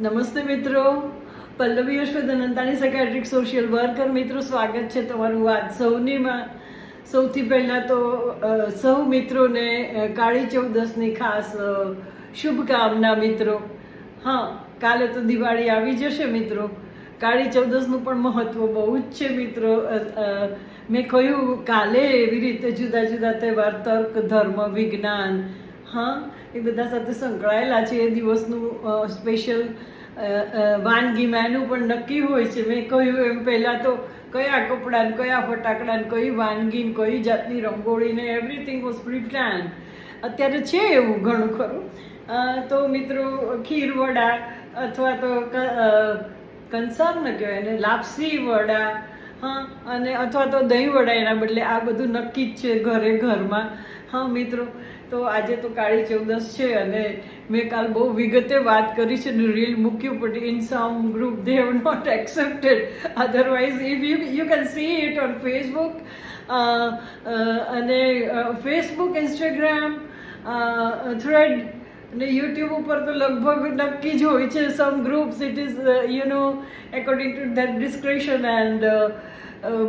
નમસ્તે મિત્રો. Pallavi Ashwad Anantani secretary social worker મિત્રો, સ્વાગત છે તમારું આજ સૌનીમાં સૌથી પહેલાં તો સૌ મિત્રોને કાળી ચૌદસની ખાસ શુભકામના મિત્રો. હા, કાલે તો દિવાળી આવી જશે મિત્રો. કાળી ચૌદસનું પણ મહત્ત્વ બહુ જ છે મિત્રો. મેં કહ્યું કાલે એવી રીતે જુદા જુદા તહેવાર, તર્ક, ધર્મ, વિજ્ઞાન, હા, એ બધા સાથે સંકળાયેલા છે. એ દિવસનું સ્પેશિયલ વાનગીમાં એનું પણ નક્કી હોય છે. મેં કહ્યું એમ પહેલાં તો કયા કપડાને કયા ફટાકડાને કઈ વાનગી કઈ જાતની રંગોળી ને એવરીથિંગ વોઝ પ્રી અત્યારે છે એવું ઘણું ખરું. તો મિત્રો ખીરવડા અથવા તો કંસાર ન કહેવાય ને લાપસી વડા હા, અને અથવા તો દહીં વડા એના બદલે આ બધું નક્કી જ છે ઘરે, ઘરમાં. હા, મિત્રો, તો આજે તો કાળી ચૌદસ છે અને મેં કાલ બહુ વિગતે વાત કરી છે રીલ મૂક્યું but in some group they have not accepted otherwise if you you can see it on Facebook અને ફેસબુક ઇન્સ્ટાગ્રામ થ્રેડ અને યુટ્યુબ ઉપર તો લગભગ નક્કી જ હોય છે some groups it is you know according to that description and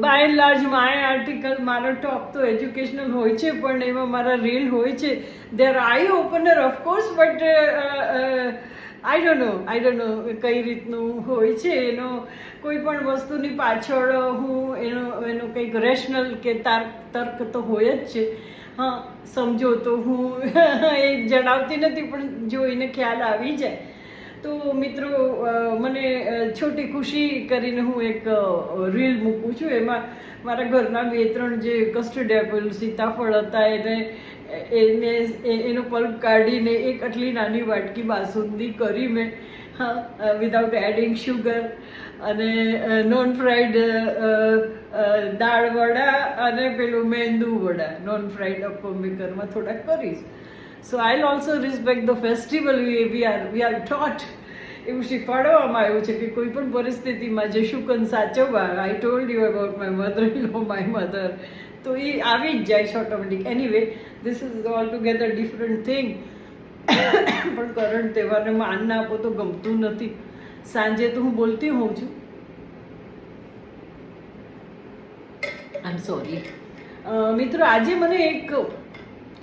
by and large my article મારો ટોપ તો એજ્યુકેશનલ હોય છે, પણ એમાં મારા રીલ હોય છે. There I opener of course but I don't know I don't know કઈ રીતનું હોય છે. એનો કોઈ પણ વસ્તુની પાછળ હું એનો એનો કંઈક રેશનલ કે તાર્ક, તર્ક તો હોય જ છે. હા, સમજો તો હું એ જણાવતી નથી, પણ જોઈને ખ્યાલ આવી જાય. તો મિત્રો મને છોટી ખુશી કરીને હું એક રીલ મૂકું છું. એમાં મારા ઘરના બે ત્રણ જે કસ્ટર્ડ એપલ સીતાફળ હતા, એને એને એનો પલ્પ કાઢીને એક આટલી નાની વાટકી બાસુંદી કરી મેં, હા વિધાઉટ એડિંગ શુગર અને નોન ફ્રાઈડ દાળ વડા અને પેલું મેંદુ વડા. નોન ફ્રાઈડ અપમ થોડાક કરીશ. So I also respect the festival we are we are taught એવું શીખવાડવામાં આવ્યું છે કે કોઈ પણ પરિસ્થિતિમાં જે શુકન સાચવવા. I told you about my mother in law my mother તો એ આવી જ જાય છે automatic anyway this is all together different thing પણ કરંટ તહેવારને માન ના આપો તો ગમતું નથી. સાંજે તો હું બોલતી હોઉં છું. આઈ એમ સોરી મિત્રો, આજે મને એક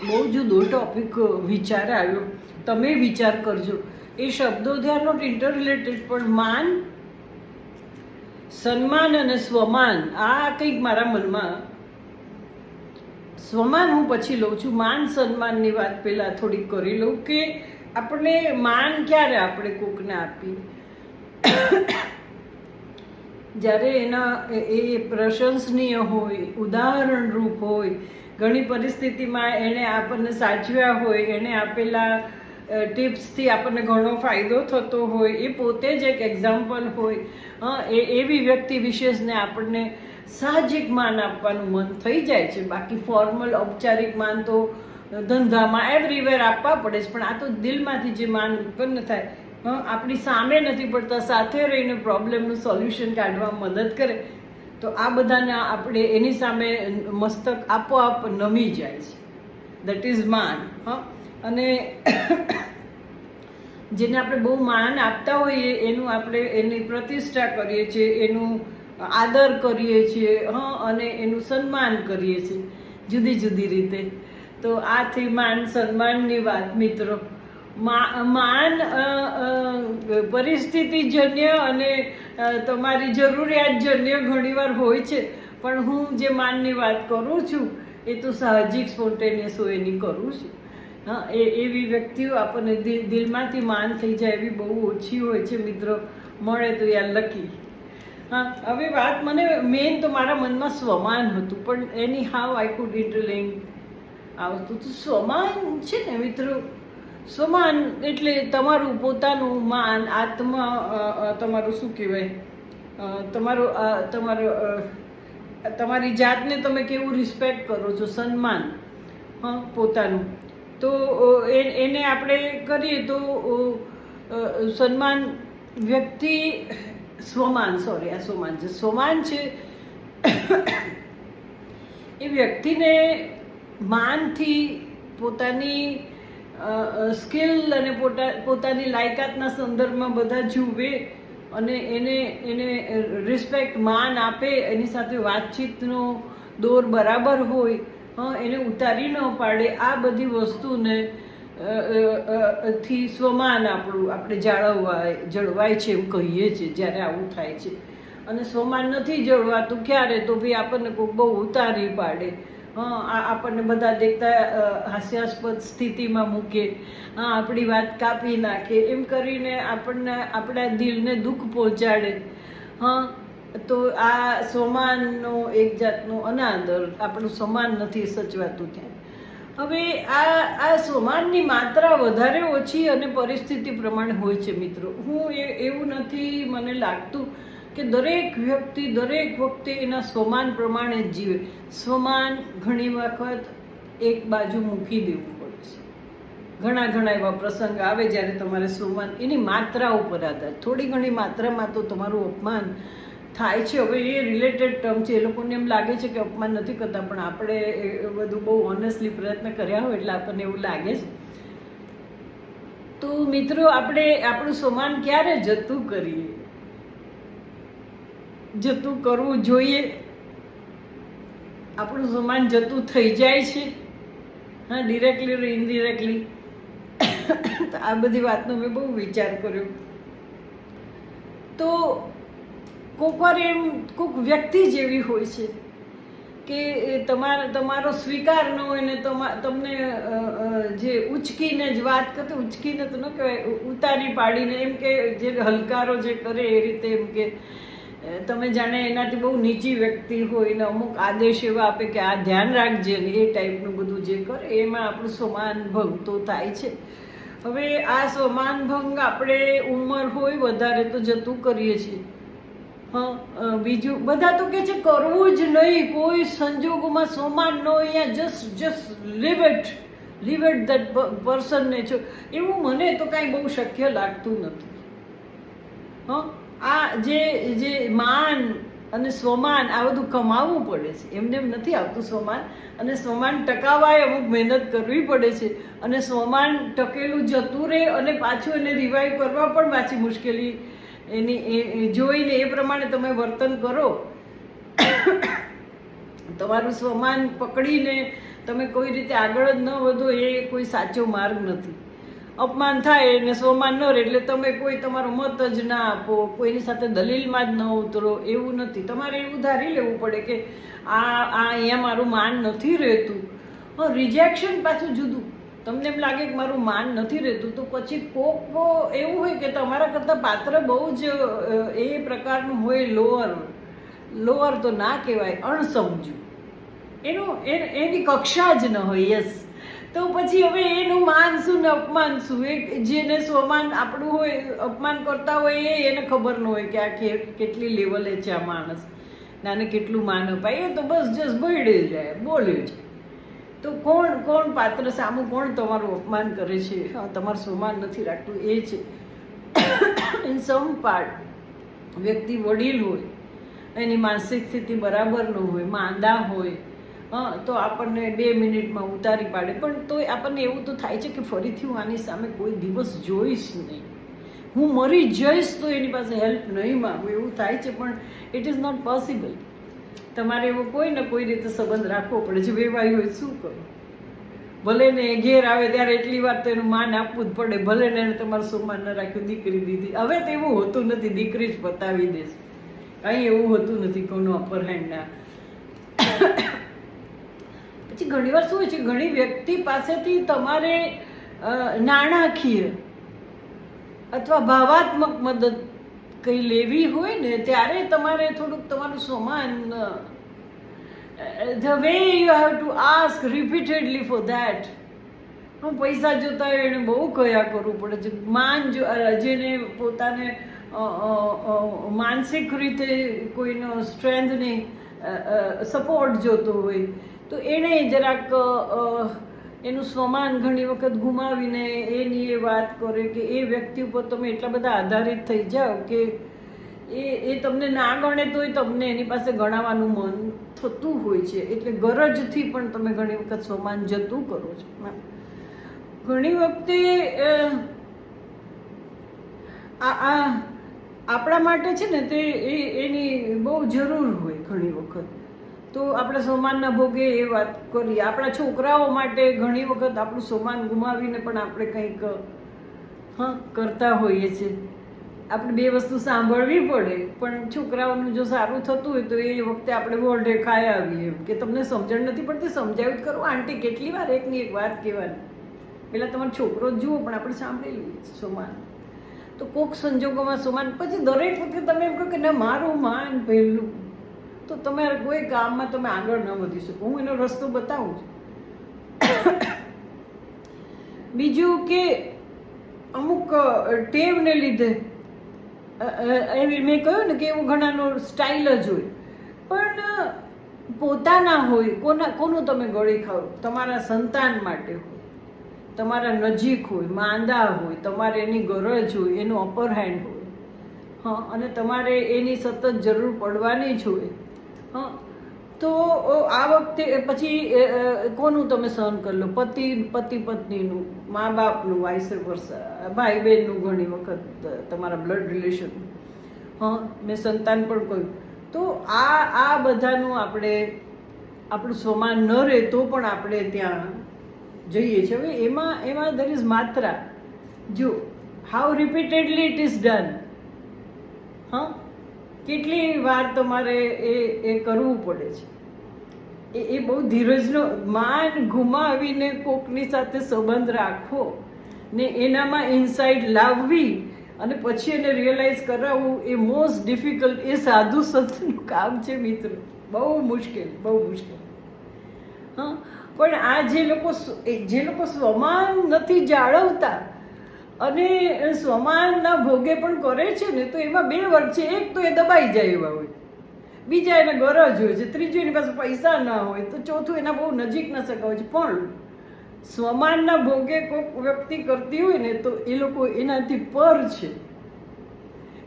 બહુ જુદો ટોપિક વિચાર આવ્યો. તમે વિચાર કરજો. એ શબ્દો દે નોટ ઇન્ટર રિલેટેડ પણ માન, સન્માન અને સ્વમાન, આ કંઈક મારા મનમાં સ્વમાન હું પછી લઉં છું. માન, સન્માનની વાત પહેલાં થોડીક કરી લઉં કે આપણે માન ક્યારે આપણે કોકને આપીએ? જ્યારે એના એ- પ્રશંસનીય હોય, ઉદાહરણરૂપ હોય, ઘણી પરિસ્થિતિમાં એણે આપણને સાચવ્યા હોય, એણે આપેલા ટિપ્સથી આપણને ઘણો ફાયદો થતો હોય, એ પોતે જ એક એક્ઝામ્પલ હોય. એ એવી વ્યક્તિ વિશેષને આપણને સાહજિક માન આપવાનું મન થઈ જાય છે. બાકી ફોર્મલ ઔપચારિક માન તો ધંધામાં એવરીવેર આપવા પડે છે. પણ આ તો દિલમાંથી જે માન ઉત્પન્ન થાય આપણી સામે નથી પડતા, સાથે રહીને પ્રોબ્લેમનું સોલ્યુશન કાઢવા મદદ કરે. તો આ બધાને આપણે એની સામે મસ્તક આપોઆપ નમી જાય છે. દેટ ઇઝ માન હં. અને જેને આપણે બહુ માન આપતા હોઈએ, એનું આપણે એની પ્રતિષ્ઠા કરીએ છીએ, એનું આદર કરીએ છીએ, હં, અને એનું સન્માન કરીએ છીએ, જુદી જુદી રીતે. તો આથી માન સન્માનની વાત, મિત્રો. માન પરિસ્થિતિજન્ય અને તમારી જરૂરિયાતજન્ય ઘણીવાર હોય છે. પણ હું જે માનની વાત કરું છું, એ તો સાહજિક સ્પોન્ટેનિયસ હોય એની કરું છું. હા, એ, એવી વ્યક્તિઓ આપણને દિલ દિલમાંથી માન થઈ જાય એવી બહુ ઓછી હોય છે, મિત્રો. મળે તો યાર લકી. હા, હવે વાત મને મેઇન તો મારા મનમાં સ્વમાન હતું, પણ એની હાવ આઈ કુડ ઇન્ટરલિંક આવતું તો સ્વમાન છે ને, મિત્રો સ્વમાન એટલે તમારું પોતાનું માન, આત્મા તમારું શું કહેવાય? તમારું તમારો તમારી જાતને તમે કેવું રિસ્પેક્ટ કરો છો? સન્માન, હા, પોતાનું. તો એને આપણે કરીએ તો સન્માન વ્યક્તિ સ્વમાન સોરી આ સ્વમાન છે. સ્વમાન છે, એ વ્યક્તિને માનથી પોતાની સ્કિલ અને પોતા, પોતાની લાયકાતના સંદર્ભમાં બધા જુએ અને એને એને રિસ્પેક્ટ માન આપે, એની સાથે વાતચીતનો દોર બરાબર હોય, હં, એને ઉતારી ન પાડે, આ બધી વસ્તુને થી સ્વમાન આપણું, આપણે જાળવવાય જળવાય છે એવું કહીએ છીએ, જ્યારે આવું થાય છે. અને સ્વમાન નથી જળવાતું, ક્યારે? તો ભાઈ આપણને કોઈ બહુ ઉતારી પાડે. આપણને બધા દેખતા હાસ્યાસ્પદ સ્થિતિમાં મૂકે આપણી વાત કાપી નાખે એમ કરીને આપણને, આપણા દિલને દુઃખ પહોંચાડે. હં, તો આ સમાનનો એક જાતનો અનાદર આપણું સમાન નથી સચવાતું ત્યાં. હવે આ આ સમાનની માત્રા વધારે ઓછી અને પરિસ્થિતિ પ્રમાણે હોય છે, મિત્રો. હું એ, એવું નથી મને લાગતું કે દરેક વ્યક્તિ, દરેક વખતે એના સ્વમાન પ્રમાણે જ જીવે. સ્વમાન ઘણી વખત એક બાજુ મૂકી દેવું પડે છે. ઘણા ઘણા એવા પ્રસંગ આવે જ્યારે તમારે સ્વમાન એની માત્રા ઉપર આધાર. થોડી ઘણી માત્રામાં તો તમારું અપમાન થાય છે. હવે એ રિલેટેડ ટર્મ છે. એ લોકોને એમ લાગે છે કે અપમાન નથી કરતા, પણ આપણે એ બધું બહુ ઓનેસ્ટલી પ્રયત્ન કર્યા હોય એટલે આપણને એવું લાગે છે. તો મિત્રો, આપણે આપણું સમાન ક્યારે જતું કરીએ? જતું કરવું જોઈએ. આપણું સમાન જતું થઈ જાય છે. હા ડિરેક્ટલી ઇનડિરેક્ટલી તો આ બધી વાતનો મેં બહુ વિચાર કર્યો. તો કોક વાર એમ કોક વ્યક્તિ જેવી હોય છે કે તમારો, તમારા સ્વીકાર ન હોય ને તમા, તમને જે ઉચકીને જ વાત કરતો, ઉચકીને તો ન કહેવાય, ઉતારી પાડીને એમ કે, જે હલકારો જે કરે એ રીતે એમ કે તમે જાણે એનાથી બહુ નીચી વ્યક્તિ હોય ને અમુક આદેશ એવા આપે કે આ ધ્યાન રાખજે ને એ ટાઈપનું બધું જે કરે, એમાં આપણું સમાન ભંગ તો થાય છે. હવે આ સમાન ભંગ આપણે ઉંમર હોય વધારે તો જતું કરીએ છીએ. હા બીજું બધા તો કે છે કરવું જ નહીં, કોઈ સંજોગોમાં સોમાન ન અહીંયા just just leave it leave it that પર્સનને છો. એવું મને તો કાંઈ બહુ શક્ય લાગતું નથી. હં આ જે જે માન અને સ્વમાન, આ બધું કમાવવું પડે છે. એમને એમ નથી આવતું સ્વમાન. અને સ્વમાન ટકાવાય અમુક મહેનત કરવી પડે છે. અને સ્વમાન ટકેલું જતું રહે અને પાછું એને રિવાઈવ કરવા પણ પાછી મુશ્કેલી એની એ- જોઈને એ પ્રમાણે તમે વર્તન કરો. તમારું સ્વમાન પકડીને તમે કોઈ રીતે આગળ જ ન વધો એ કોઈ સાચો માર્ગ નથી. અપમાન થાય એને સ્વમાન ન રહે, એટલે તમે કોઈ તમારો મત જ ના આપો, કોઈની સાથે દલીલમાં જ ન ઉતરો, એવું નથી. તમારે એવું ધારી લેવું પડે કે આ આ અહીંયા મારું માન નથી રહેતું. રિજેક્શન પાછું જુદું. તમને એમ લાગે કે મારું માન નથી રહેતું, તો પછી કોક એવું હોય કે તમારા કરતાં પાત્ર બહુ જ એ પ્રકારનું હોય લોઅર લોઅર તો ના કહેવાય, અણસમજું. એનું એની કક્ષા જ ન હોય યસ તો પછી હવે એનું માન શું ને અપમાન શું એ જેને સ્વમાન આપણું હોય, અપમાન કરતા હોય એ એને ખબર ન હોય કે આ કેટલી લેવલે છે આ માણસ. ને આને કેટલું માન અપાય. એ તો બસ જસ બળે જાય, બોલે છે. તો કોણ કોણ પાત્ર સામું કોણ તમારું અપમાન કરે છે? તમારું સ્વમાન નથી રાખતું. એ છે. ઇન સમ પાર્ટ વ્યક્તિ વડીલ હોય, એની માનસિક સ્થિતિ બરાબર ન હોય, માંદા હોય હા, તો આપણને બે મિનિટમાં ઉતારી પાડે. પણ તોય આપણને એવું તો થાય છે કે ફરીથી હું આની સામે કોઈ દિવસ જોઈશ નહીં. હું મરી જઈશ તો એની પાસે હેલ્પ નહીં માગું, એવું થાય છે, પણ ઇટ ઇઝ નોટ પોસિબલ તમારે એવો કોઈ ને કોઈ રીતે સંબંધ રાખવો પડે છે. વેવાઈ હોય શું કરો? ભલે ને ઘેર આવે ત્યારે એટલી વાર તો એનું માન આપવું જ પડે. ભલે ને એને તમારું સન્માન ન રાખ્યું, દીકરી દીધી. હવે તો એવું હોતું નથી. દીકરી જ પતાવી દેશે કંઈ એવું હોતું નથી કોનો અપર હેન્ડ ના. પછી ઘણીવાર શું હોય છે, ઘણી વ્યક્તિ પાસેથી તમારે નાણાકીય અથવા ભાવાત્મક મદદ કંઈ લેવી હોય ને, ત્યારે તમારે થોડુંક તમારું સમાન the way you have to ask repeatedly for that. હું પૈસા જોતા હોય એને બહુ કયા કરવું પડે છે. માન જો જેને પોતાને માનસિક રીતે કોઈનો સ્ટ્રેન્થની સપોર્ટ જોતો હોય તો એણે જરાક એનું સ્વમાન ઘણી વખત ગુમાવીને એની એ વાત કરે કે એ વ્યક્તિ ઉપર તમે એટલા બધા આધારિત થઈ જાઓ કે એ એ તમને ના ગણે તોય તમને એની પાસે ગણાવવાનું મન થતું હોય છે. એટલે ગરજથી પણ તમે ઘણી વખત સ્વમાન જતું કરો છો. ઘણી વખતે આ આ આપણા માટે છે ને તે એની બહુ જરૂર હોય ઘણી વખત. તો આપણે સોમાનના ભોગે એ વાત કરીએ આપણા છોકરાઓ માટે ઘણી વખત આપણું સોમાન ગુમાવીને પણ આપણે કંઈક, હા, કરતા હોઈએ છીએ. આપણે બે વસ્તુ સાંભળવી પડે, પણ છોકરાઓનું જો સારું થતું હોય તો એ વખતે આપણે વોર્ડે ખાઈ આવીએ કે તમને સમજણ નથી પડતી સમજાવ્યું કરો. આંટી, કેટલી વાર એકની એક વાત કહેવાની? પહેલાં તમારો છોકરો જુઓ, પણ આપણે સાંભળી લઈએ સોમાન. તો કોક સંજોગોમાં સોમાન. પછી દરેક વખતે તમે એમ કહો કે ના, મારું માન પહેલું તો તમે કોઈ કામમાં તમે આગળ ન વધી શકો. હું એનો રસ્તો બતાવું છું. બીજું કે અમુક ટેવને લીધે એવી મેં કહ્યું ને કે એવું ઘણાનો સ્ટાઇલ જ હોય. પણ પોતાના હોય, કોના, કોનું તમે ગળી ખાઓ? તમારા સંતાન માટે હોય, તમારા નજીક હોય, માંદા હોય, તમારે એની ગરજ હોય, એનું અપર હેન્ડ હોય. હા, અને તમારે એની સતત જરૂર પડવાની જ હોય. હા. તો આ વખતે પછી કોનું તમે સહન કરી લો? પતિ પતિ, પત્નીનું, મા બાપનું વાઇસ વર્ષ ભાઈ બહેનનું ઘણી વખત તમારા બ્લડ રિલેશન હા, મેં સંતાન પણ કહ્યું. તો આ આ બધાનું આપણે, આપણું સ્વમાન ન રહે તો પણ આપણે ત્યાં જઈએ છીએ. હવે એમાં એમાં દર ઇઝ માત્રા. જો how repeatedly it is done હા? કેટલી વાર તમારે એ એ કરવું પડે છે. એ એ બહુ ધીરજનો માન ગુમાવીને કોકની સાથે સંબંધ રાખવો ને એનામાં ઇનસાઇડ લાવવી અને પછી એને રિયલાઇઝ કરાવવું એ મોસ્ટ ડિફિકલ્ટ એ સાધુ સંતનું કામ છે મિત્ર. બહુ મુશ્કેલ બહુ મુશ્કેલ. હા? પણ આ જે લોકો જે લોકો સ્વમાન નથી જાળવતા અને સ્વમાનના ભોગે પણ કરે છે ને, તો એમાં બે વર્ગ છે. એક તો એ દબાઈ જાય એવા હોય. બીજા એને ગરજ હોય છે. ત્રીજું એની પાસે પૈસા ના હોય, તો ચોથું એના બહુ નજીક ન શકાય છે. પણ સ્વમાનના ભોગે કોઈક વ્યક્તિ કરતી હોય ને, તો એ લોકો એનાથી પર છે.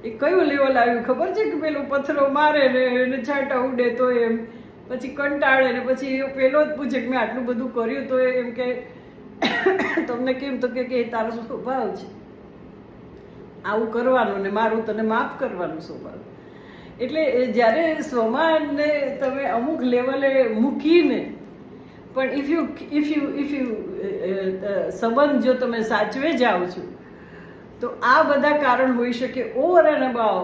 એ કયું લેવલ આવ્યું ખબર છે કે પેલું પથ્થરો મારે ને એને છાંટા ઉડે તો એમ, પછી કંટાળે ને પછી પેલો જ પૂછે કે મેં આટલું બધું કર્યું તો એમ કે તમને કેમ તો કે તારો સ્વભાવ છે. આવું કરવાનું ને મારું તને માફ કરવાનું સ્વભાવ. એટલે જ્યારે સ્વમાનને તમે અમુક લેવલે મૂકીને, પણ if you if you if you સંબંધ જો તમે સાચવે જાઓ છો, તો આ બધા કારણ હોઈ શકે. ઓવર એન્ડ અબાઉ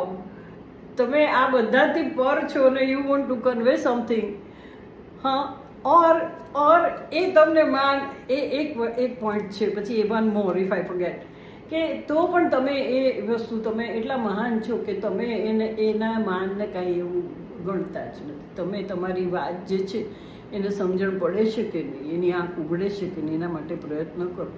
તમે આ બધાથી પર છો ને you want to convey something હા ઓર ઓર એ તમને માન, એ એક એક પોઈન્ટ છે. પછી એ one more if I forget કે તો પણ તમે એ વસ્તુ, તમે એટલા મહાન છો કે તમે એને, એના માનને કાંઈ એવું ગણતા જ નથી. તમે તમારી વાત જે છે, એને સમજણ પડે છે કે નહીં? એની આંખ ઉઘડે છે કે નહીં? એના માટે પ્રયત્ન કરો.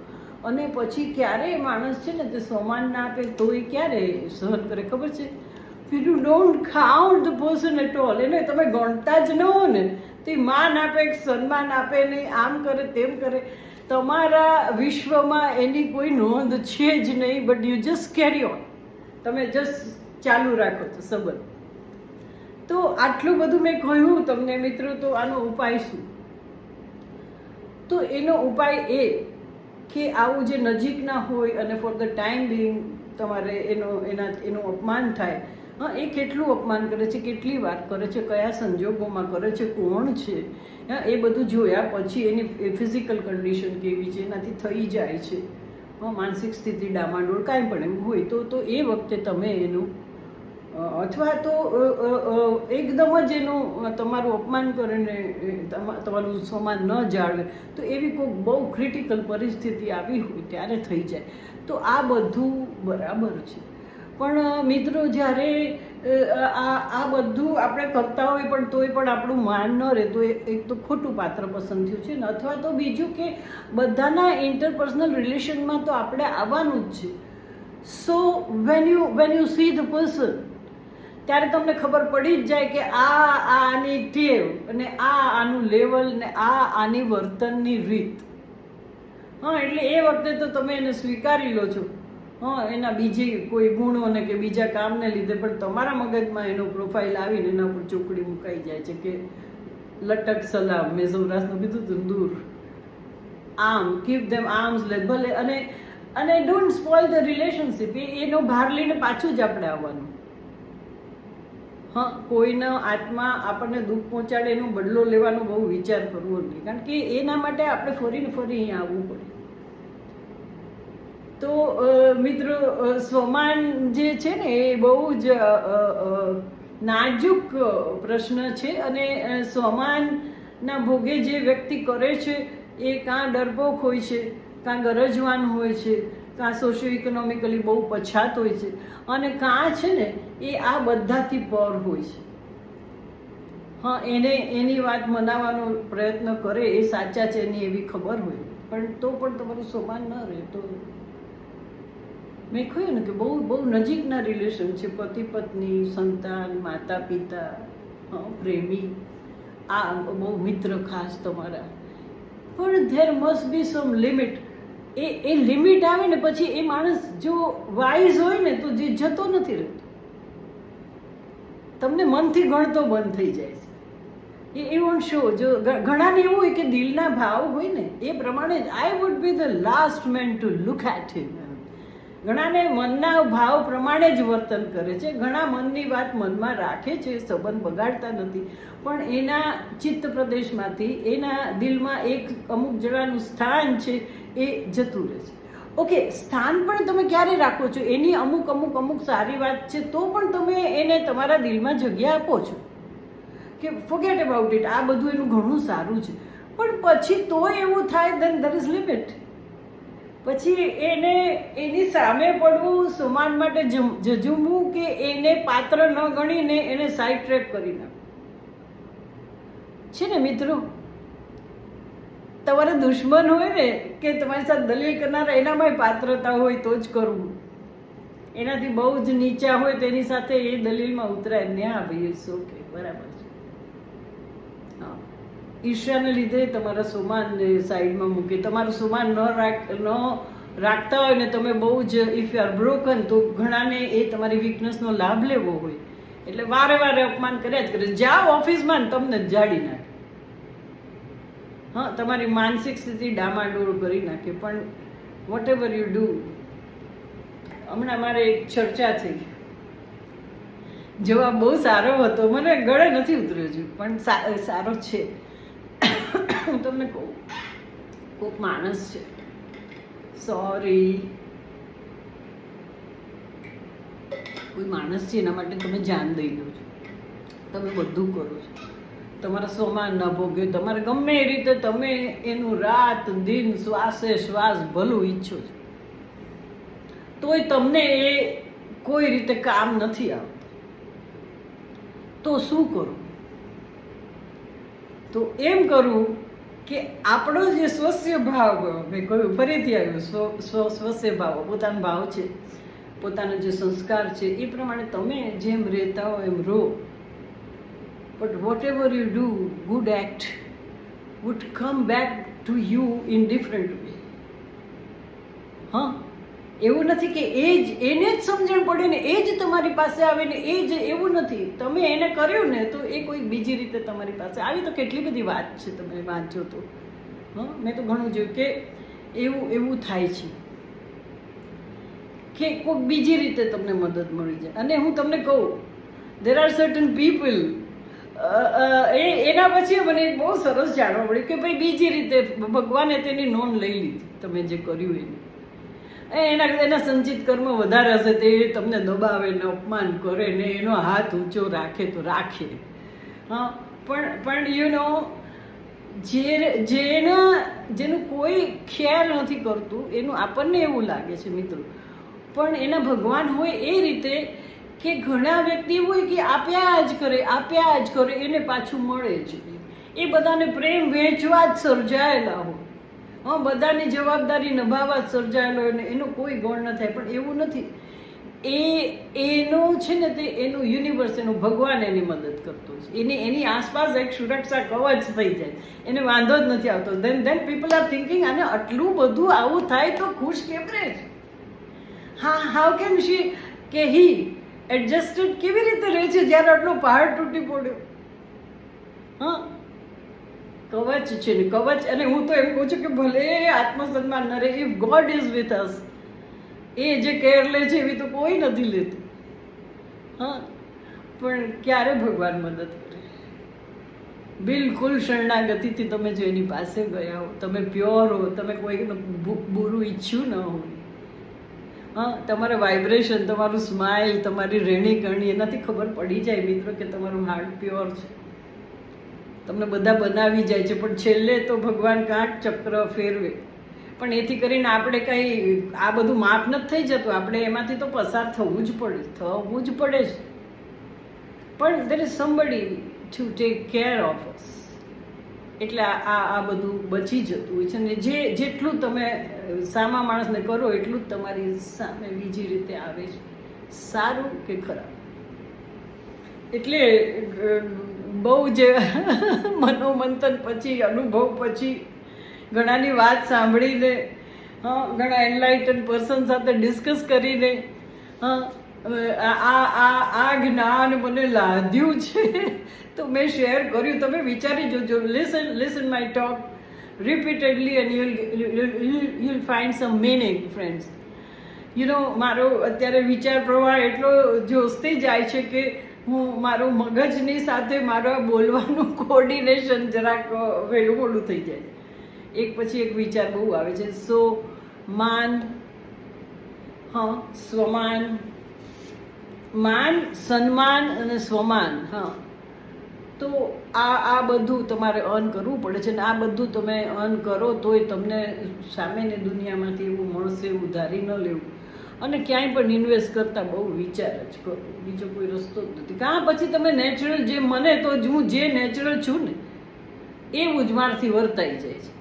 અને પછી ક્યારે માણસ છે ને, તે સમાન ના આપે તો એ ક્યારે સહન કરે? ખબર છે? You don't don't the person at all એને તમે ગણતા જ ન હો ને માન આપે, સન્માન આપે નહીં, આમ કરે, તેમ કરે. તમારા વિશ્વમાં એની કોઈ નોંધ છે જ નહીં but you just carry on તમે જસ્ટ ચાલુ રાખો છો સંબંધ તો આટલું બધું મેં કહ્યું તમને મિત્રો, તો આનો ઉપાય શું? તો એનો ઉપાય એ કે આવું જે નજીકના હોય અને ફોર ધ ટાઈમ બિંગ તમારે એનો, એના, એનું અપમાન થાય હા એ કેટલું અપમાન કરે છે કેટલી વાત કરે છે કયા સંજોગોમાં કરે છે કોણ છે? હા એ બધું જોયા પછી એની ફિઝિકલ કન્ડિશન કેવી છે એનાથી થઈ જાય છે. માનસિક સ્થિતિ ડામાડોળ કાંઈ પણ એમ હોય તો તો એ વખતે તમે એનું અથવા તો એકદમ જ એનું તમારું અપમાન કરીને એ, તમા- તમારું સમાન ન જાળવે તો એવી કોઈ બહુ ક્રિટિકલ પરિસ્થિતિ આવી હોય ત્યારે થઈ જાય. તો આ બધું બરાબર છે. પણ મિત્રો, જ્યારે આ આ બધું આપણે કરતા હોય પણ તોય પણ આપણું માન ન રહેતું એક તો ખોટું પાત્ર પસંદ થયું છે ને, અથવા તો બીજું કે બધાના ઇન્ટરપર્સનલ રિલેશનમાં તો આપણે આવવાનું જ છે. So when you when you see the person ત્યારે તમને ખબર પડી જ જાય કે આ, આની ટેવ અને આ આનું લેવલ ને આ આની વર્તનની રીત. હા, એટલે એ વખતે તો તમે એને સ્વીકારી લો છો. હા, એના બીજી કોઈ ગુણોને કે બીજા કામને લીધે, પણ તમારા મગજમાં એનો પ્રોફાઇલ આવીને એના ઉપર ચોકડી મુકાઈ જાય છે કે લટક સલામ, મેં સૌરાષ્ટ્રનું કીધું હતું દૂર. આમ કીપ ધેમ આર્મ્સ લે, ભલે, અને અને ડોન્ટ સ્પોઇલ ધ રિલેશનશિપ એનો ભાર લઈને પાછું જ આપણે આવવાનું. હા, કોઈનો આત્મા આપણને દુઃખ પહોંચાડે એનો બદલો લેવાનો બહુ વિચાર કરવો નહીં, કારણ કે એના માટે આપણે ફરીને ફરી અહીંયા આવવું પડે. તો મિત્રો સ્વમાન જે છે ને, એ બહુ જ નાજુક પ્રશ્ન છે અને સ્વમાનના ભોગે જે વ્યક્તિ કરે છે, એ કાં ડરપોક હોય છે, કાં ગરજવાન હોય છે, કાં સોશિયો ઇકોનોમિકલી બહુ પછાત હોય છે અને કાં છે ને, એ આ બધાથી પર હોય છે. હા, એને, એની વાત મનાવવાનો પ્રયત્ન કરે એ સાચા છે એની એવી ખબર હોય. પણ તો પણ તમારું સમાન ન રહે, તો મેં કહ્યું ને કે બહુ બહુ નજીકના રિલેશન છે, પતિ પત્ની, સંતાન, માતા પિતા પ્રેમી, આ બહુ મિત્ર ખાસ તમારા. પણ there must be some limit A A limit આવે ને પછી એ માણસ જો વાઇઝ હોય ને તો જે જતો નથી રહેતો. તમને મનથી ગણતો બંધ થઈ જાય છે. એ એ શો, જો ઘણાને એવું હોય કે દિલના ભાવ હોય ને, એ પ્રમાણે I would be the last man to look at him ઘણાને મનના ભાવ પ્રમાણે જ વર્તન કરે છે. ઘણા મનની વાત મનમાં રાખે છે, સંબંધ બગાડતા નથી. પણ એના ચિત્ત પ્રદેશમાંથી, એના દિલમાં એક અમુક જણાનું સ્થાન છે, એ જતું રહે છે. ઓકે, સ્થાન પણ તમે ક્યારે રાખો છો? એની અમુક અમુક અમુક સારી વાત છે, તો પણ તમે એને તમારા દિલમાં જગ્યા આપો છો. કે ફોગેટ અબાઉટ ઇટ આ બધું એનું ઘણું સારું છે. પણ પછી તો એવું થાય દેન દર ઇઝ લિમિટ પછી એને એની સામે પડવું સુમાન માટે જજુમવું કે એને પાત્ર ન ગણીને એને સાઈડ ટ્રેક કરી નાખવું. છે ને મિત્રો? તમારે દુશ્મન હોય ને કે તમારી સાથે દલીલ કરનારા એનામાંય પાત્રતા હોય તો જ કરવું. એનાથી બહુ જ નીચા હોય તેની સાથે એ દલીલમાં ઉતરાય. ને હા ભાઈ ઇટ્સ ઓકે બરાબર ઈર્ષ્યાને લીધે તમારા સુમાનને સાઈડમાં મૂકે. તમારું સુમાન ન રાખ, ન રાખતા હોય ને તમે બહુ જ ઇફ યુ આર બ્રોકન તો ઘણાને એ તમારી વીકનેસનો લાભ લેવો હોય. એટલે વારે વારે અપમાન કર્યા જ કરે. જાઓ ઓફિસમાં તમને જાડી નાખે. હા, તમારી માનસિક સ્થિતિ ડામાડોળ કરી નાખે. પણ વોટ એવર યુ ડુ હમણાં મારે એક ચર્ચા થઈ. જવાબ બહુ સારો હતો. મને ગળે નથી ઉતર્યો છું પણ સારો છે. હું તમને કહું કોઈક માણસ છે. સોરી કોઈ માણસ છે એના માટે તમે જાન દઈ દો છો. તમે બધું કરો છો. તમારા સોમાન ના ભોગ્યો તમારે ગમે એ રીતે તમે એનું રાત, દિન, શ્વાસે શ્વાસ ભલું ઈચ્છો છો. તોય તમને એ કોઈ રીતે કામ નથી આવતું. તો શું કરું? તો એમ કરું કે આપણો જે સ્વસ્ય ભાવ મેં કહ્યું, ફરીથી આવ્યું, સ્વ સ્વ, સ્વસ્ય ભાવ, પોતાનો ભાવ છે, પોતાનો જે સંસ્કાર છે, એ પ્રમાણે તમે જેમ રહેતા હો એમ રહો. But whatever you do good act would come back to you in different way હા એવું નથી કે એ જ એને જ સમજણ પડે ને એ જ તમારી પાસે આવે ને એ જ એવું નથી. તમે એને કર્યું ને તો એ કોઈ બીજી રીતે તમારી પાસે આવી તો કેટલી બધી વાત છે તમે વાંચો તો હં? મેં તો ઘણું જોયું કે એવું એવું થાય છે. કે કોઈક બીજી રીતે તમને મદદ મળી જાય. અને હું તમને કહું દેર આર સર્ટન પીપલ એ એના પછી મને બહુ સરસ જાણવા મળ્યું કે ભાઈ બીજી રીતે ભગવાને તેની નોંધ લઈ લીધી. તમે જે કર્યું એની. એના એના સંચિત કર્મ વધારે હશે તે તમને દબાવે, ને અપમાન કરે, ને એનો હાથ ઊંચો રાખે તો રાખે. હા, પણ પણ યુ નો જે જેના, જેનું કોઈ ખ્યાલ નથી કરતું, એનું આપણને એવું લાગે છે મિત્રો. પણ એના ભગવાન હોય એ રીતે કે ઘણા વ્યક્તિ હોય કે આપ્યા જ કરે, આપ્યા જ કરે, એને પાછું મળે જ એ બધાને પ્રેમ વહેંચવા જ સર્જાયેલા હોય. હા, બધાની જવાબદારી નિભાવવા સર્જાયેલો હોય ને એનો કોઈ ગોળ ન થાય. પણ એવું નથી. એ, એનું છે ને તે એનું યુનિવર્સ એનું ભગવાન એની મદદ કરતો છે. એની એની આસપાસ એક સુરક્ષા કવચ થઈ જાય. એને વાંધો જ નથી આવતો. Then then people are thinking અને આટલું બધું આવું થાય તો ખુશ કેમ રહે છે? હા હાઉ કેમ શી કે હી એડજસ્ટેડ કેવી રીતે રહે છે? જ્યારે આટલો પહાડ તૂટી પડ્યો. હા? કવચ છે ને, કવચ અને હું તો એમ કહું છું કે ભલે આત્મસન્માન ન રહે if God is with us એ જે કેર લે છે એવી તો કોઈ નથી લેતું. હા, પણ ક્યારે ભગવાન મદદ કરે? બિલકુલ શરણાગતિથી તમે જો એની પાસે ગયા હો, તમે પ્યોર હો, તમે કોઈનું બુરું ઈચ્છ્યું ન હોય. હા, તમારા વાઇબ્રેશન તમારું સ્માઇલ તમારી રહેણી કરણી એનાથી ખબર પડી જાય મિત્રો કે તમારું હાર્ટ પ્યોર છે. તમને બધા બનાવી જાય છે, પણ છેલ્લે તો ભગવાન કાંક ચક્ર ફેરવે. પણ એથી કરીને આપણે કંઈ આ બધું માફ નથી થઈ જતું. આપણે એમાંથી તો પસાર થવું જ પડે, થવું જ પડે છે પણ there is somebody to take care of us એટલે આ આ બધું બચી જતું હોય છે. ને જે જેટલું તમે, સામા માણસને કરો, એટલું જ તમારી સામે બીજી રીતે આવે છે. સારું કે ખરાબ? એટલે બહુ જે મનોમંથન પછી, અનુભવ પછી ઘણાની વાત સાંભળીને, હા, ઘણા એનલાઇટન પર્સન સાથે ડિસ્કસ કરીને, હા આ આ આ જ્ઞાન મને લાદ્યું છે. તો મેં શેર કર્યું. તમે વિચારી જોજો. Listen listen my talk repeatedly and you'll you'll find some meaning friends you know મારો અત્યારે વિચાર પ્રવાહ એટલો જોસ્તે જાય છે કે હું મારું મગજની સાથે મારા બોલવાનું કોર્ડિનેશન જરાક વહેલું મોડું થઈ જાય. એક પછી એક વિચાર બહુ આવે છે. સો માન, હા, સ્વમાન, માન, સન્માન અને સ્વમાન, હા. તો આ આ બધું તમારે અર્ન કરવું પડે છે ને આ બધું તમે અર્ન કરો તોય તમને સામેની દુનિયામાંથી એવું મળશે એવું ધારી ન લેવું. અને ક્યાંય પણ ઇન્વેસ્ટ કરતાં બહુ વિચાર જ કરો. બીજો કોઈ રસ્તો જ નથી. કાં પછી તમે નેચરલ જે મને તો જ હું જે નેચરલ છું ને, એવું જ મારાથી વર્તાઈ જાય છે.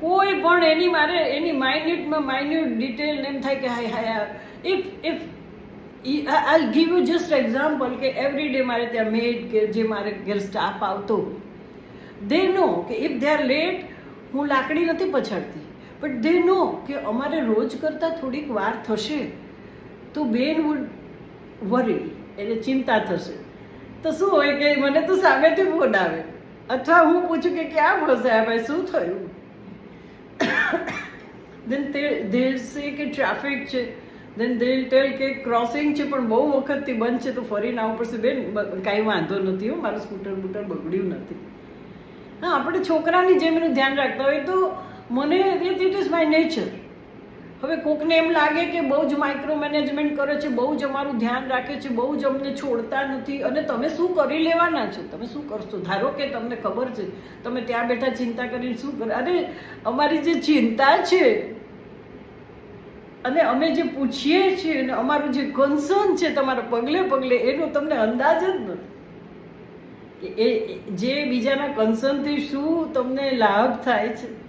કોઈ પણ એની મારે, એની માઇન્યુટમાં માઇન્યુટ ડિટેલ એમ થાય કે હાય હાય if if I give you just example કે એવરી ડે મારે ત્યાં મેડ કે જે મારે ઘેર સ્ટાફ આવતો હોય દે નો કે ઇફ દે આર લેટ હું લાકડી નથી પછાડતી. બટ દે નો કે અમારે રોજ કરતાં થોડીક વાર થશે તો બેન વુડ વરી એટલે ચિંતા થશે. તો શું હોય કે મને તો સામેથી ફોન આવે. અથવા હું પૂછું કે ક્યાં ફસાયા શું થયું? દેન તે દે સે કે ટ્રાફિક છે. દેન દે ટેલ કે ક્રોસિંગ છે, પણ બહુ વખતથી બંધ છે, તો ફરીને આવવું પડશે બેન કાંઈ વાંધો નથી હો, મારું સ્કૂટર બૂટર બગડ્યું નથી. હા, આપણે છોકરાની જેમ એનું ધ્યાન રાખતા હોય તો મને ઇટ ઇઝ માય નેચર હવે કોકને એમ લાગે કે બહુ જ માઇક્રો મેનેજમેન્ટ કરે છે, બહુ જ અમારું ધ્યાન રાખે છે, બહુ જ અમને છોડતા નથી. અને તમે શું કરી લેવાના છો? તમે શું કરશો? ધારો કે તમને ખબર છે, તમે ત્યાં બેઠા ચિંતા કરીને શું કરે? અરે, અમારી જે ચિંતા છે, અને અમે જે પૂછીએ છીએ અને અમારું જે કન્સર્ન છે તમારા પગલે પગલે, એનો તમને અંદાજ જ નથી. એ- જે બીજાના કન્સર્નથી શું તમને લાભ થાય છે?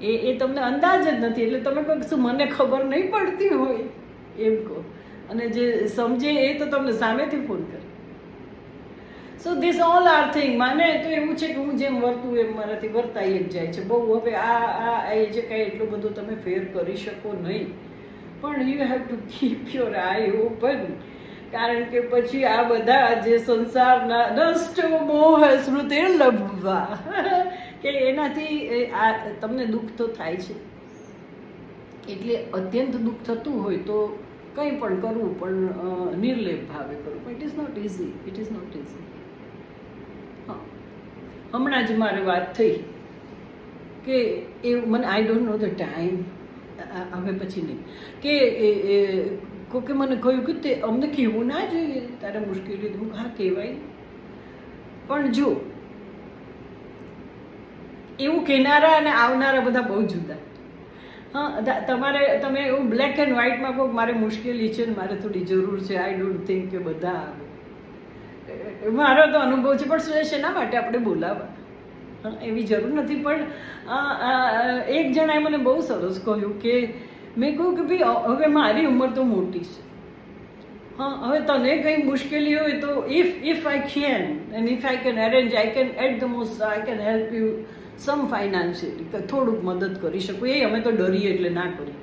એ એ તમને અંદાજ જ નથી, એટલે તમે કહો શું મને ખબર નહીં પડતી હોય, એમ કહો. અને જે સમજે એ તો તમને સામેથી ફોન કરે. So this all are thing માને તો એવું છે કે હું જેમ વર્તું એમ મારાથી વર્તાઈ જ જાય છે. બહુ હવે આ આ એ જે કાંઈ એટલું બધું તમે ફેર કરી શકો નહીં. પણ you have to keep your eye open કારણ કે પછી આ બધા જે સંસારના નષ્ટ મોહ સ્મૃતિ લભવા કે એનાથી આ તમને દુઃખ તો થાય છે. એટલે અત્યંત દુઃખ થતું હોય તો કંઈ પણ કરવું પણ નિર્લેપ ભાવે કરવું. પણ it is not easy it is not easy હા. હમણાં જ મારે વાત થઈ કે એ મને I don't know the time હવે પછી નહીં. કે કોકે મને કહ્યું કે તે અમને કહેવું ના જોઈએ. તારે મુશ્કેલી હું હા કહેવાય. પણ જો એવું કહેનારા અને આવનારા બધા બહુ જુદા. હા તમારે, તમે એવું બ્લેક એન્ડ વ્હાઇટમાં કહો મારે મુશ્કેલી છે ને મારે થોડી જરૂર છે આઈ ડોન્ટ થિંક કે બધા મારો તો અનુભવ છે, પણ શેના માટે આપણે બોલાવવા? એવી જરૂર નથી, પણ એક જણાએ મને બહુ સરસ કહ્યું કે, મેં કહ્યું કે ભાઈ હવે મારી ઉંમર તો મોટી છે. હા, હવે તને કંઈ મુશ્કેલી હોય તો if if I can and if I can arrange I can at the most I can help you some financially થોડુંક મદદ કરી શકું. એ અમે તો ડરીએ એટલે ના કરીએ.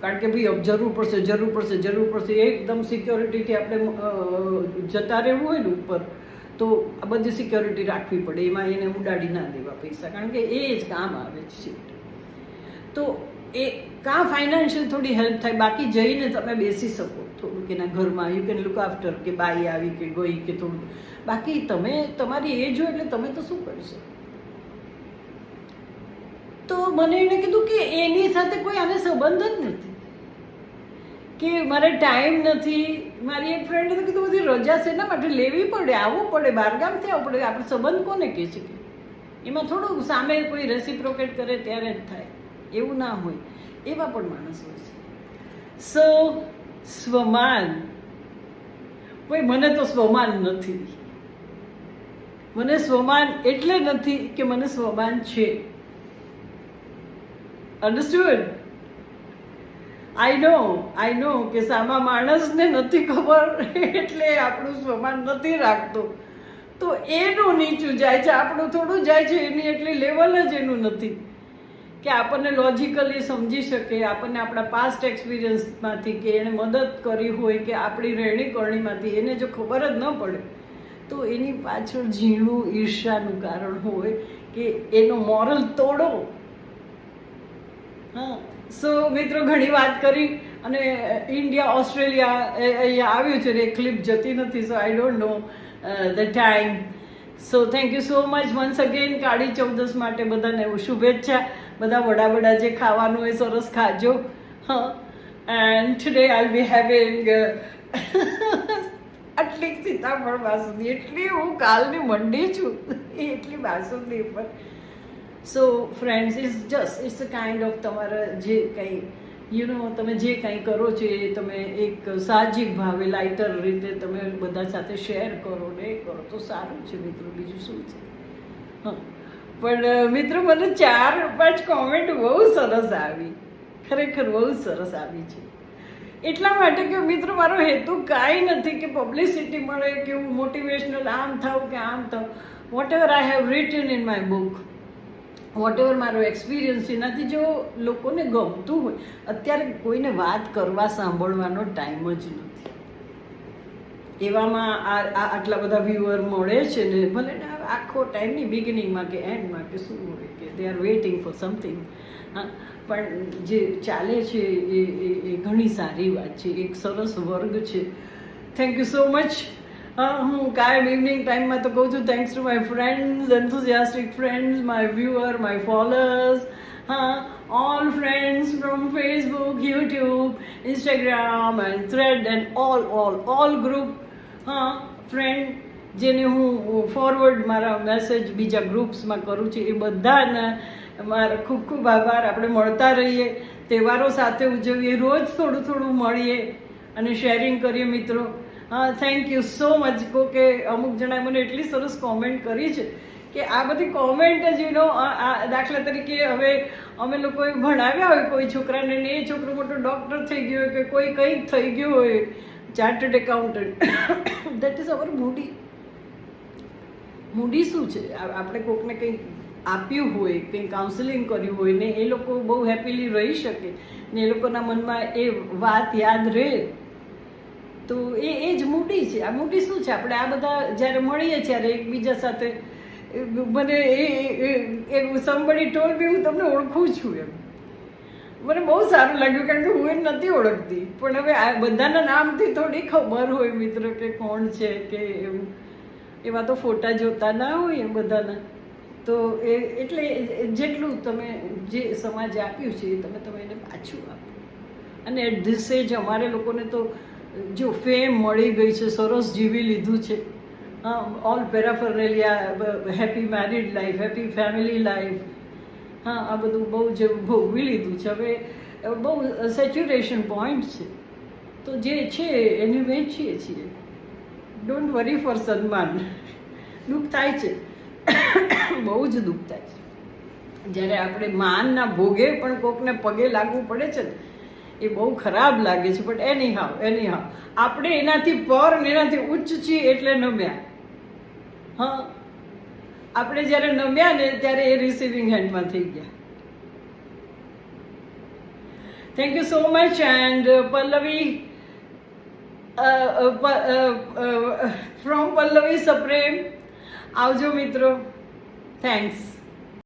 કારણ કે ભાઈ જરૂર પડશે જરૂર પડશે જરૂર પડશે. એકદમ સિક્યોરિટીથી આપણે જતા રહેવું હોય ને ઉપર, તો આ બધી સિક્યોરિટી રાખવી પડે. એમાં એને ઉડાડી ના દેવા પૈસા. કારણ કે એ જ કામ આવે છે. તો એ, કાં ફાઇનાન્શિયલ થોડી હેલ્પ થાય. બાકી જઈને તમે બેસી શકો. થોડુંક એના ઘરમાં યુ કેન લુક આફ્ટર કે બાઈ આવી, કે ગઈ, કે થોડું બાકી તમે, તમારી એજ હોય એટલે તમે તો શું કરી શકો? તો મને એણે કીધું કે એની સાથે કોઈ આને સંબંધ જ નથી. કે મારે ટાઈમ નથી. મારી એક ફ્રેન્ડે તો કીધું, બધી રજા છે એના માટે લેવી પડે, આવવું પડે બહારગામથી આવવું પડે. આપણે સંબંધ કોને કહે છે કે એમાં થોડું સામે કોઈ રેસિપ્રોકેટ કરે ત્યારે જ થાય. એવું ના હોય. એવા પણ માણસ હોય છે. સો, સ્વમાન. કોઈ મને તો સ્વમાન નથી. મને સ્વમાન એટલે નથી કે મને સ્વમાન છે. અન્ડરસ્ટુડ આઈ નો આઈ નો કે સામા માણસને નથી ખબર, એટલે આપણું સ્વમાન નથી રાખતો. તો એનું નીચું જાય છે, આપણું થોડું જાય છે, એની એટલી લેવલ જ એનું નથી. કે આપણને લોજિકલી સમજી શકે, આપણને આપણા પાસ્ટ એક્સપિરિયન્સમાંથી કે એણે મદદ કરી હોય કે આપણી રહેણી કરણીમાંથી એને જો ખબર જ ન પડે, તો એની પાછળ ઝીણું ઈર્ષાનું કારણ હોય કે એનો મોરલ તોડો. સો મિત્રો, ઘણી વાત કરી અને ઇન્ડિયા ઓસ્ટ્રેલિયા અહીંયા આવ્યું છે ને ક્લિપ જતી નથી so I don't know the time so thank you so much once again Kali Chaudas માટે બધાને શુભેચ્છા. બધા વડા વડા જે ખાવાનું એ સરસ ખાજો. And today I be having આટલી સીતાફળ બાસુંદી. એટલી હું કાલની મંડી છું. એટલી બાસુંદી પર so friends is just it's a kind of તમારા જે કંઈ યુ નો તમે જે કંઈ કરો છો એ તમે એક સાહજિક ભાવે લાઇટર રીતે તમે બધા સાથે શેર કરો ને એ કરો. તો સારું છે મિત્રો, બીજું શું છે? હા. પણ મિત્રો, મને ચાર પાંચ કોમેન્ટ બહુ સરસ આવી. ખરેખર બહુ સરસ આવી છે. એટલા માટે કે, મિત્રો, મારો હેતુ કાંઈ નથી કે પબ્લિસિટી મળે કે હું મોટિવેશનલ આમ થાવ કે આમ થાવ whatever I have written in my book whatever મારો એક્સપિરિયન્સ એનાથી જો લોકોને ગમતું હોય, અત્યારે કોઈને વાત કરવા સાંભળવાનો ટાઈમ જ નથી. એવામાં આ આટલા બધા વ્યુઅર મળે છે ને, ભલે આખો ટાઈમની બિગિનિંગમાં કે એન્ડમાં કે શું હોય કે they are waiting for something હા, પણ જે ચાલે છે એ એ ઘણી સારી વાત છે, એક સરસ વર્ગ છે. થેન્ક યુ સો મચ હું કાયમ ઇવનિંગ ટાઈમમાં તો કહું છું thanks to my friends enthusiastic friends my viewer my followers હા all friends from Facebook YouTube Instagram and thread and all all all group હા ફ્રેન્ડ જેને હું ફોરવર્ડ મારા મેસેજ બીજા ગ્રુપ્સમાં કરું છું, એ બધાને મારા ખૂબ ખૂબ આભાર. આપણે મળતા રહીએ, તહેવારો સાથે ઉજવીએ, રોજ થોડું થોડું મળીએ અને શેરિંગ કરીએ મિત્રો. હા થેન્ક યુ સો મચ કો કે અમુક જણાએ મને એટલી સરસ કોમેન્ટ કરી છે કે આ બધી કોમેન્ટ જ યુ નો દાખલા તરીકે હવે અમે લોકોએ ભણાવ્યા હોય, કોઈ છોકરાને ને એ છોકરો મોટો ડૉક્ટર થઈ ગયો હોય કે કોઈ કંઈક થઈ ગયું હોય chartered accountant that is our મૂડી મૂડી શું છે? આપણે કોકને કંઈક આપ્યું હોય, કંઈ કાઉન્સેલિંગ કર્યું હોય ને એ લોકો બહુ હેપીલી રહી શકે ને એ લોકોના મનમાં એ વાત યાદ રહે. તો એ એ જ મૂડી છે. આ મૂડી શું છે? આપણે આ બધા જ્યારે મળીએ ત્યારે એકબીજા સાથે, મને એ સમબડી ટોલ બી હું તમને ઓળખું છું એમ. મને બહુ સારું લાગ્યું કારણ કે હું એ નથી ઓળખતી. પણ હવે આ બધાના નામથી થોડી ખબર હોય મિત્ર કે કોણ છે કે એવું એવા તો ફોટા જોતા ના હોય બધાના. તો એ, એટલે જેટલું તમે જે સમાજે આપ્યું છે એ તમે તમે એને પાછું આપો. અને એટ ધીસ એજ અમારે લોકોને તો જો ફેમ મળી ગઈ છે, સરસ જીવી લીધું છે. All paraphernalia happy married life happy family life હા, આ બધું બહુ જ ભોગવી લીધું છે. હવે બહુ સેચ્યુરેશન પોઈન્ટ છે. તો જે છે, એને વેચીએ છીએ. ડોન્ટ વરી ફોર સન્માન દુઃખ થાય છે. બહુ જ દુઃખ થાય છે. જ્યારે આપણે માનના ભોગે પણ કોકને પગે લાગવું પડે છે ને એ બહુ ખરાબ લાગે છે બટ એની હાવ એની હાવ આપણે એનાથી પર એનાથી ઉચ્ચ છીએ એટલે નમ્યા. હા. આપણે જ્યારે નમ્યા ને ત્યારે એ રિસીવિંગ હેન્ડમાં થઈ ગયા. Thank you so much and Pallavi from Pallavi સપ્રેમ આવજો મિત્રો. થેન્ક્સ